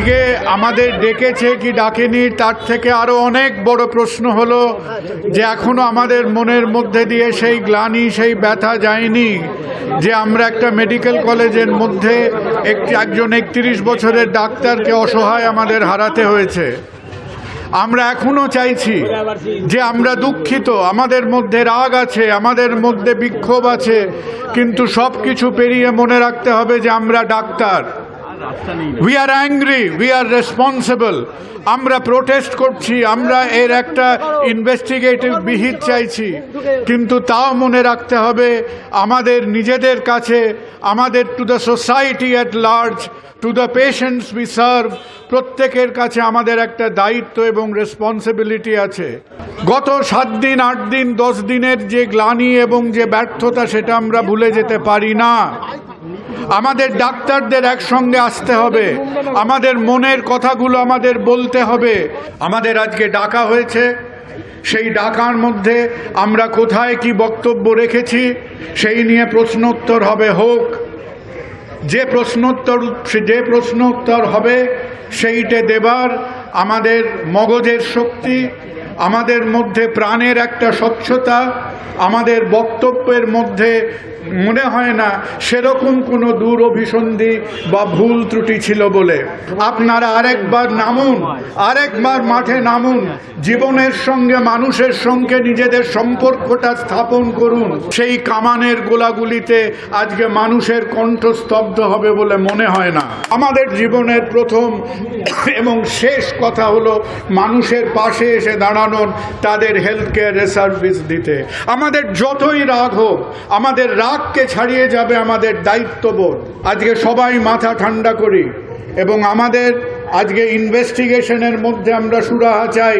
আজকে আমাদের ডেকেছে কি ডাকেনি, তার থেকে আরও অনেক বড় প্রশ্ন হলো যে এখনও আমাদের মনের মধ্যে দিয়ে সেই গ্লানি, সেই ব্যথা যায়নি যে আমরা একটা মেডিকেল কলেজের মধ্যে একটি, একজন একত্রিশ বছরের ডাক্তারকে অসহায় আমাদের হারাতে হয়েছে। আমরা এখনও চাইছি যে আমরা দুঃখিত, আমাদের মধ্যে রাগ আছে, আমাদের মধ্যে বিক্ষোভ আছে, কিন্তু সব কিছু পেরিয়ে মনে রাখতে হবে যে আমরা doctor. We are angry we are responsible আমরা প্রোটেস্ট করছি, আমরা এর একটা ইনভেস্টিগেটিভ বিহিত চাইছি। কিন্তু তাও মনে রাখতে হবে, আমাদের নিজেদের কাছে, আমাদের to the society at large to the patients we serve প্রত্যেকের কাছে আমাদের একটা দায়িত্ব এবং রেসপন্সিবিলিটি আছে। গত সাত দিন, আট দিন, দশ দিনের যে গ্লানি এবং যে ব্যর্থতা, সেটা আমরা ভুলে যেতে পারি না। আমাদের ডাক্তারদের একসঙ্গে আসতে হবে। আমাদের মনের কথাগুলো আমাদের বলতে হবে। আমাদের আজকে ডাকা হয়েছে। সেই ডাকার মধ্যে আমরা কোথায় কি বক্তব্য রেখেছি, সেই নিয়ে প্রশ্নোত্তর হবে হোক। যে প্রশ্নোত্তর যে প্রশ্নোত্তর হবে, সেইটে দেবার আমাদের মগজের শক্তি আমাদের মধ্যে প্রাণের একটা স্বচ্ছতা, আমাদের বক্তব্যের মধ্যে মনে হয় না সেরকম কোনো দূর অভিসন্ধি বা ভুল ত্রুটি ছিল বলে। আপনারা আরেকবার নামুন, আরেকবার মাঠে নামুন, জীবনের সঙ্গে মানুষের সঙ্গে নিজেদের সম্পর্কটা স্থাপন করুন। সেই কামানের গোলাগুলিতে আজকে মানুষের কণ্ঠ স্তব্ধ হবে বলে মনে হয় না। আমাদের জীবনের প্রথম এবং শেষ কথা হলো মানুষের পাশে এসে দাঁড়ানোর তাদের হেলথ কেয়ারের সার্ভিস দিতে। আমাদের যতই রাগ হোক, আমাদের রাগকে ছাড়িয়ে যাবে আমাদের দায়িত্ববোধ। আজকে সবাই মাথা ঠান্ডা করি এবং আমাদের আজকে ইনভেস্টিগেশনের মধ্যে আমরা সুরাহা চাই।